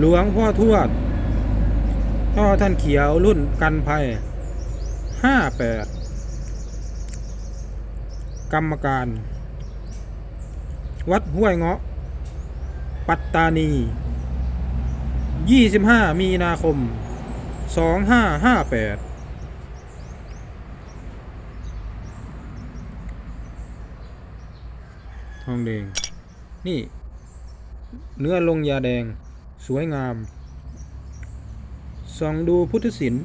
หลวงพ่อทวดพ่อท่านเขียวรุ่นกันภัยห้าแปดกรรมการ วัดห้วยเงาะ ปัตตานี 25 มีนาคม 2558ทองแดง นี่ เนื้อลงยาแดง สวยงาม ส่องดูพุทธศิลป์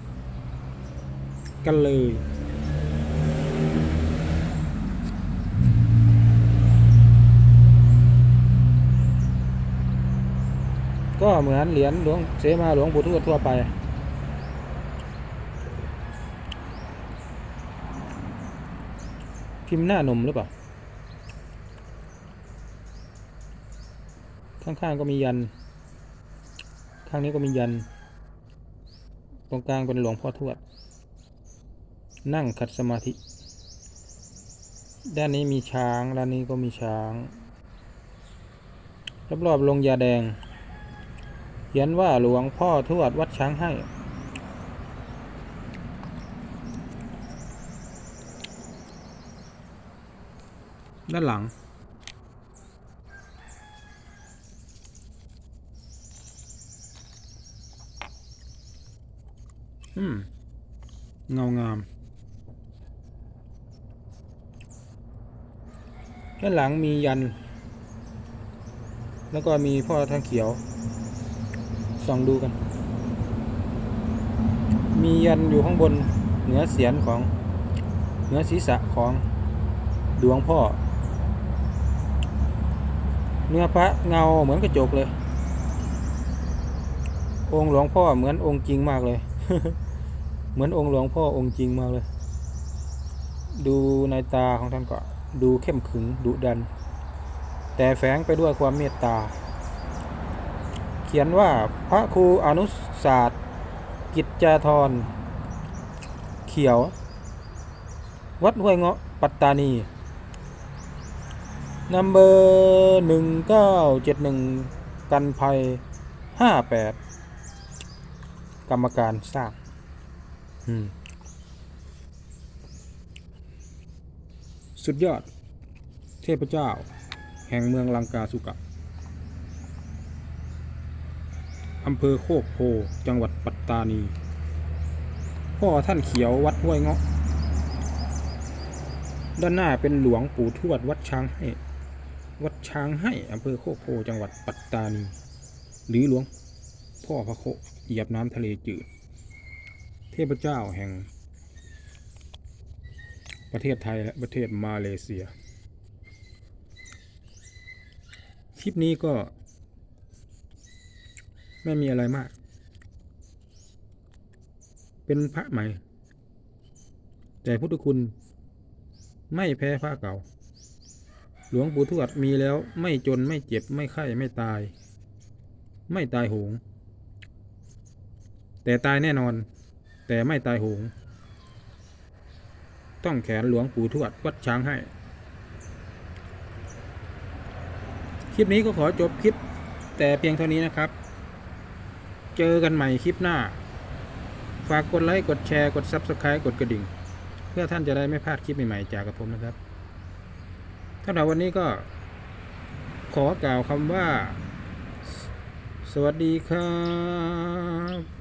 กันเลย ก็เหมือนเหรียญหลวงเสมาหลวงปู่ทวดทั่วไป พิมพ์หน้านมหรือเปล่า ข้างๆก็มียัน ข้างนี้ก็มียัน ตรงกลางเป็นหลวงพ่อทวด นั่งขัดสมาธิ ด้านนี้มีช้าง ด้านนี้ก็มีช้าง รอบๆลงยาแดง เขียนว่าหลวงพ่อทวดวัดช้างให้ ด้านหลัง อืมเงางามด้านหลังมียัน แล้วก็มีพ่อทางเขียว ส่องดูกัน มียันอยู่ข้างบนเหนือเสียนของเหนือศีรษะของดวงพ่อ เนื้อพระเงาเหมือนกระจกเลย องค์หลวงพ่อเหมือนองค์จริงมากเลย เหมือนองค์หลวงพ่อองค์จริงมากเลย ดูในตาของท่านก็ดูเข้มขึงดุดัน แต่แฝงไปด้วยความเมตตา เขียนว่าพระครูอนุศาสตร์ กิจจาธรเขียว วัดห้วยเงาะปัตตานีนัมเบอร์หนึ่งเก้าเจ็ดหนึ่งกันภัยห้าแปดกรรมการสร้าง สุดยอด เทพเจ้า แห่งเมืองลังกาสุกะอำเภอโคกโพ จังหวัดปัตตานี พ่อท่านเขียววัดห้วยเงาะ ด้านหน้าเป็นหลวงปู่ทวดวัดช้างให้ วัดช้างให้อำเภอโคกโพ จังหวัดปัตตานี หรือหลวงพ่อพระโคเหยียบน้ำทะเลจืด เทพเจ้าแห่ง ประเทศไทยและประเทศมาเลเซีย คลิปนี้ก็ ไม่มีอะไรมาก เป็นพระใหม่ แต่พุทธคุณไม่แพ้พระเก่า หลวงปู่ทวดมีแล้วไม่จนไม่เจ็บไม่ไข้ไม่ตาย ไม่ตายโหง แต่ตายแน่นอน แต่ไม่ตายโหง ต้องแขนหลวงปู่ทวดวัดช้างให้ คลิปนี้ก็ขอจบคลิปแต่เพียงเท่านี้นะครับ เจอกันใหม่คลิปหน้า ฝากกดไลค์ กดแชร์ กด Subscribe กดกระดิ่ง เพื่อท่านจะได้ไม่พลาดคลิปใหม่ๆจากกับผมนะครับสำหรับวันนี้ก็ขอกล่าวคำว่า สวัสดีครับ